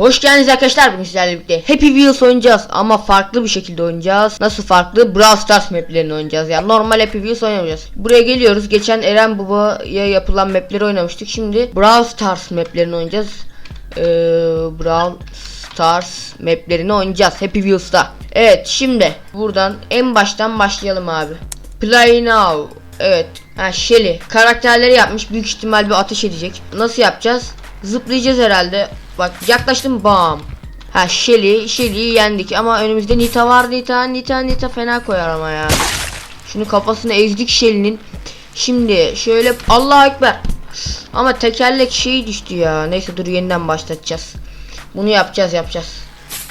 Hoş geldiniz arkadaşlar bugün sizlerle birlikte Happy Wheels oynayacağız ama farklı bir şekilde oynayacağız. Nasıl farklı? Brawl Stars maplerini oynayacağız yani normal Happy Wheels oynamayacağız. Buraya geliyoruz. Geçen Eren Baba'ya yapılan mapleri oynamıştık. Şimdi Brawl Stars maplerini oynayacağız. Ee, Brawl Stars maplerini oynayacağız Happy Wheels'ta. Evet şimdi buradan en baştan başlayalım abi. Play now. Evet. Ha Shelly. Karakterleri yapmış. Büyük ihtimal bir ateş edecek. Nasıl yapacağız? Zıplayacağız herhalde. Bak yaklaştım bam. Ha Shelly. Shelly'yi yendik ama önümüzde Nita var. Nita, Nita, Nita fena koyar ama ya. Şunu kafasını ezdik Shelly'nin. Şimdi şöyle Allah ekber. Ama tekerlek şeyi düştü ya. Neyse dur yeniden başlatacağız. Bunu yapacağız yapacağız.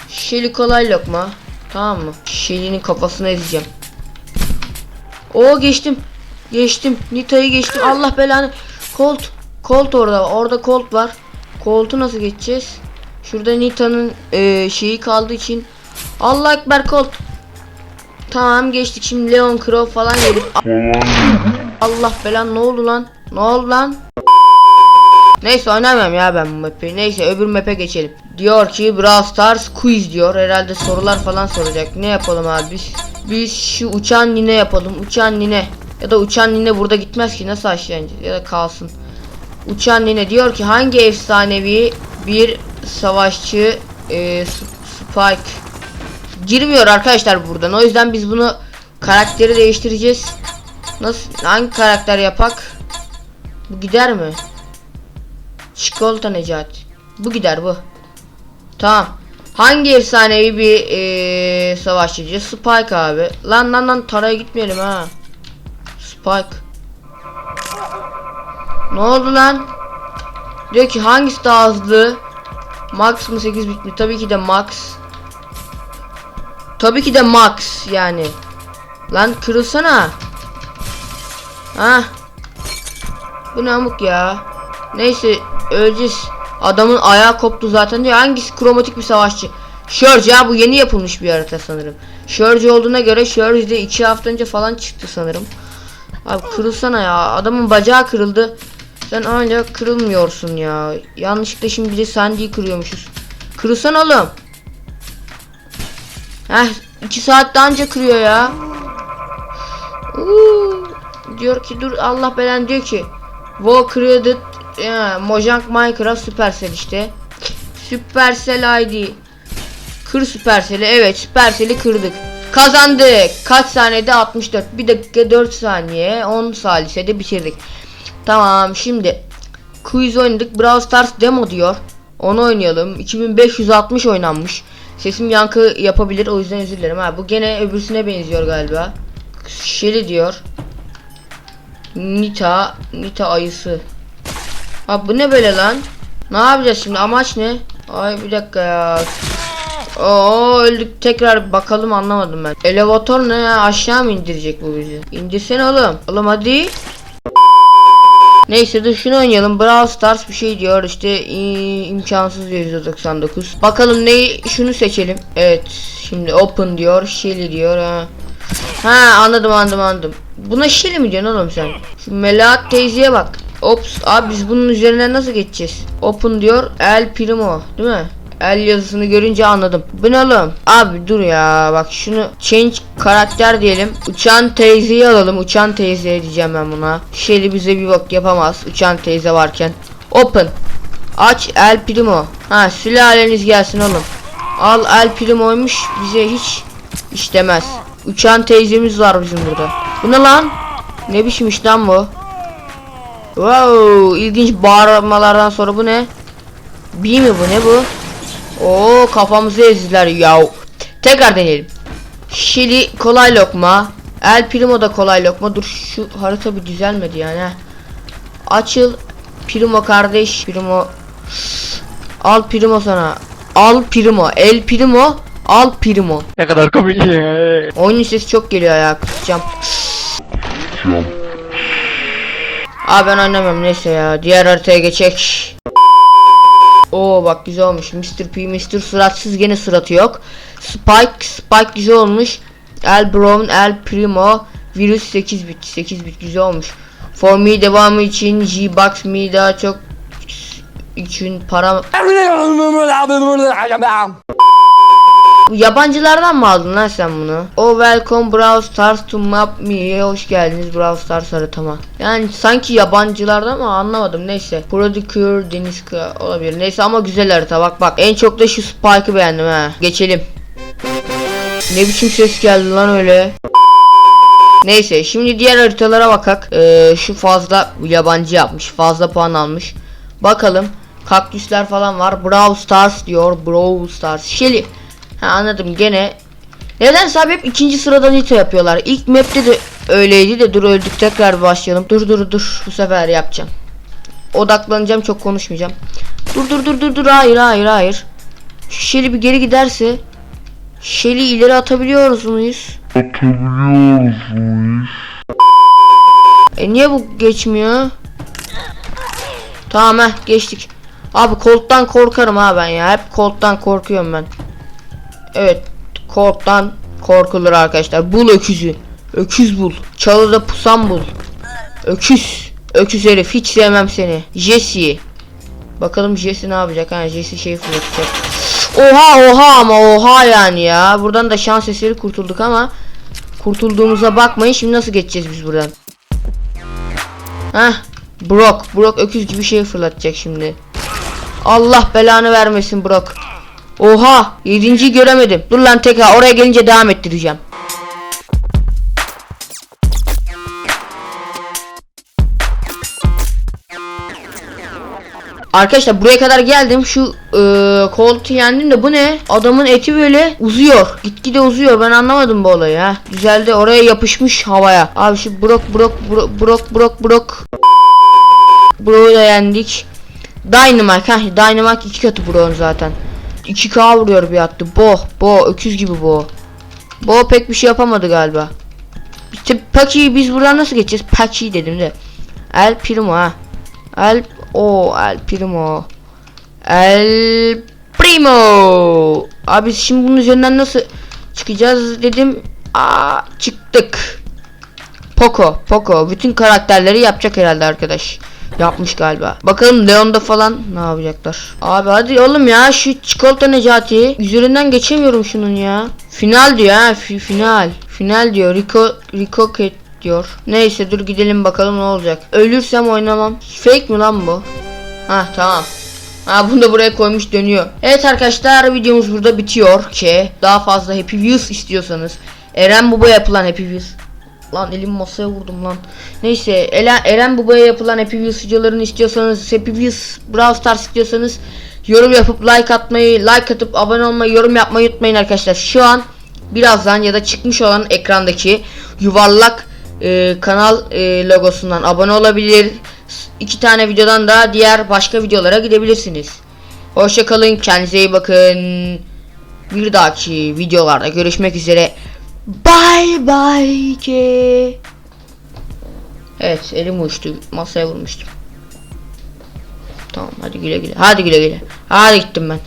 Shelly kolay lokma. Tamam mı? Shelly'nin kafasını ezeceğim. O geçtim. Geçtim. Nita'yı geçtim. Allah belanı. Colt. Colt orada. Orada Colt var. Colt'u nasıl geçeceğiz? Şurada Nita'nın e, şeyi kaldığı için. Allah ekber Colt. Tamam geçtik. Şimdi Leon Crow falan gelip. Allah belan ne oldu lan? Ne oldu lan? Neyse oynamam ya ben bu map'i. Neyse öbür map'e geçelim. Diyor ki Brawl Stars quiz diyor. Herhalde sorular falan soracak. Ne yapalım abi biz? Biz şu uçan nine yapalım. Uçan nine. Ya da uçan nine burada gitmez ki. Nasıl aşağı ineceğiz? Ya da kalsın. Uçan nine diyor ki hangi efsanevi bir savaşçı e, Spike girmiyor arkadaşlar buradan. O yüzden biz bunu karakteri değiştireceğiz. Nasıl hangi karakter yapak? Bu gider mi? Çikolata Necati. Bu gider bu. Tamam. Hangi efsanevi bir eee savaşçı? Spike abi. Lan lan lan taraya gitmeyelim ha. Spike. Ne oldu lan? Diyor ki hangisi daha hızlı? Max mı 8 bit mi? Tabii ki de Max. Tabii ki de Max yani. Lan kırılsana. Ha? Bu ne amık ya? Neyse öleceğiz. Adamın ayağı koptu zaten diyor. Hangisi kromatik bir savaşçı? Surge ya bu yeni yapılmış bir harita sanırım. Surge olduğuna göre Surge de 2 hafta önce falan çıktı sanırım. Abi kırılsana ya. Adamın bacağı kırıldı. Sen hala kırılmıyorsun ya. Yanlışlıkla şimdi bir de Sandy'yi kırıyormuşuz. Kırılsana oğlum. Heh 2 saatte anca kırıyor ya. Uuu. Diyor ki dur Allah belen diyor ki Wo Credit ya, Mojang Minecraft Supercell işte. Supercell ID. Kır Supercell'i. Evet Supercell'i kırdık. Kazandık. Kaç saniyede 64. Bir dakika 4 saniye. 10 saniyede bitirdik. Tamam şimdi quiz oynadık. Brawl Stars demo diyor. Onu oynayalım. 2560 oynanmış. Sesim yankı yapabilir o yüzden özür dilerim. Ha bu gene öbürsüne benziyor galiba. Shelly diyor. Nita, Nita ayısı. Ha bu ne böyle lan? Ne yapacağız şimdi? Amaç ne? Ay bir dakika ya. Oo öldük tekrar bakalım anlamadım ben. Elevator ne ya? Aşağı mı indirecek bu bizi? İndirsene oğlum. Oğlum hadi. Neyse şunu oynayalım. Brawl Stars bir şey diyor işte imkansız diyor %99. Bakalım neyi şunu seçelim. Evet şimdi open diyor. Shelly diyor ha. Ha anladım anladım anladım. Buna Shelly mi diyorsun oğlum sen? Şu Melahat teyzeye bak. Ops abi biz bunun üzerinden nasıl geçeceğiz? Open diyor El Primo değil mi? El yazısını görünce anladım. Bu ne oğlum? Abi dur ya bak şunu change karakter diyelim. Uçan teyzeyi alalım. Uçan teyze diyeceğim ben buna. Shelly bize bir bak yapamaz. Uçan teyze varken. Open. Aç El Primo. Ha sülaleniz gelsin oğlum. Al El Primo'ymuş bize hiç işlemez. Uçan teyzemiz var bizim burada. Bu ne lan? Ne biçim iş lan bu? Wow, ilginç bağırmalardan sonra bu ne? B mi bu ne bu? Oo kafamızı ezdiler ya. Tekrar deneyelim. Şili kolay lokma. El Primo da kolay lokma. Dur şu harita bir düzelmedi yani. ha. Açıl Primo kardeş. Primo. Al Primo sana. Al Primo. El Primo. Al Primo. Ne kadar komik ya. Oyunun sesi çok geliyor ya kısacağım. Aa ben oynamam neyse ya. Diğer haritaya geçek. Oo bak güzel olmuş. Mr. P, Mr. Suratsız gene suratı yok. Spike, Spike güzel olmuş. El Brown, El Primo, Virüs 8 bit, 8 bit güzel olmuş. For me devamı için G-Box me daha çok için para Yabancılardan mı aldın lan sen bunu? O welcome Brawl Stars to map me. Hoş geldiniz Brawl Stars haritama. Yani sanki yabancılardan mı anlamadım neyse. Prodicure Deniz Kıra- olabilir. Neyse ama güzel harita bak bak. En çok da şu Spike'ı beğendim ha. Geçelim. Ne biçim ses geldi lan öyle. Neyse şimdi diğer haritalara bakak. Ee, şu fazla yabancı yapmış. Fazla puan almış. Bakalım. Kaktüsler falan var. Brawl Stars diyor. Brawl Stars. Shelly. Ha anladım gene. Neden hep ikinci sıradan hita yapıyorlar. İlk map'te de öyleydi de dur öldük tekrar başlayalım. Dur dur dur bu sefer yapacağım. Odaklanacağım çok konuşmayacağım. Dur dur dur dur dur hayır hayır hayır. Shelly bir geri giderse Shelly ileri atabiliyoruz muyuz? E niye bu geçmiyor? Tamam heh, geçtik. Abi Colt'tan korkarım ha ben ya. Hep Colt'tan korkuyorum ben. Evet. Colt'tan korkulur arkadaşlar. Bul öküzü. Öküz bul. Çalıda pusan bul. Öküz. Öküz herif. Hiç sevmem seni. Jesse. Bakalım Jesse ne yapacak? Ha Jesse şeyi fırlatacak. Oha oha ama oha yani ya. Buradan da şans eseri kurtulduk ama kurtulduğumuza bakmayın. Şimdi nasıl geçeceğiz biz buradan? Heh. Brock. Brock öküz gibi şey fırlatacak şimdi. Allah belanı vermesin Brock. Oha. Yedinciyi göremedim. Dur lan tekrar oraya gelince devam ettireceğim. Arkadaşlar buraya kadar geldim. Şu e, koltuğu yendim de bu ne? Adamın eti böyle uzuyor. Gitgide uzuyor. Ben anlamadım bu olayı ha. Güzeldi. Oraya yapışmış havaya. Abi şu brok brok brok brok brok brok. Bro'yu da yendik. Dynamite ha. Dynamite iki katı Bro'nun zaten. 2K vuruyor bir attı. Bo. Bo. Öküz gibi Bo. Bo pek bir şey yapamadı galiba. İşte Paki biz buradan nasıl geçeceğiz? Paki dedim de. El Primo ha. El o El Primo. El Primo. Abi şimdi bunun üzerinden nasıl çıkacağız dedim. Aa çıktık. Poco, Poco bütün karakterleri yapacak herhalde arkadaş. Yapmış galiba. Bakalım Leon'da falan ne yapacaklar. Abi hadi oğlum ya şu çikolata Necati. Üzerinden geçemiyorum şunun ya. Final diyor ha fi- final. Final diyor. Rico Rico diyor. Neyse dur gidelim bakalım ne olacak. Ölürsem oynamam. Fake mi lan bu? Ha tamam. Ha bunu da buraya koymuş dönüyor. Evet arkadaşlar videomuz burada bitiyor ki daha fazla Happy Wheels istiyorsanız Eren Baba yapılan Happy Wheels Lan elim masaya vurdum lan. Neyse Eren, Eren Baba'ya yapılan Happy Wheels videolarını istiyorsanız Happy Wheels Brawl Stars istiyorsanız yorum yapıp like atmayı like atıp abone olmayı yorum yapmayı unutmayın arkadaşlar. Şu an birazdan ya da çıkmış olan ekrandaki yuvarlak e, kanal e, logosundan abone olabilir. İki tane videodan da diğer başka videolara gidebilirsiniz. Hoşça kalın, kendinize iyi bakın. Bir dahaki videolarda görüşmek üzere. Bye bye ki. Evet, elim uçtu. Masaya vurmuştum. Tamam, hadi güle güle. Hadi güle güle. Hadi gittim ben.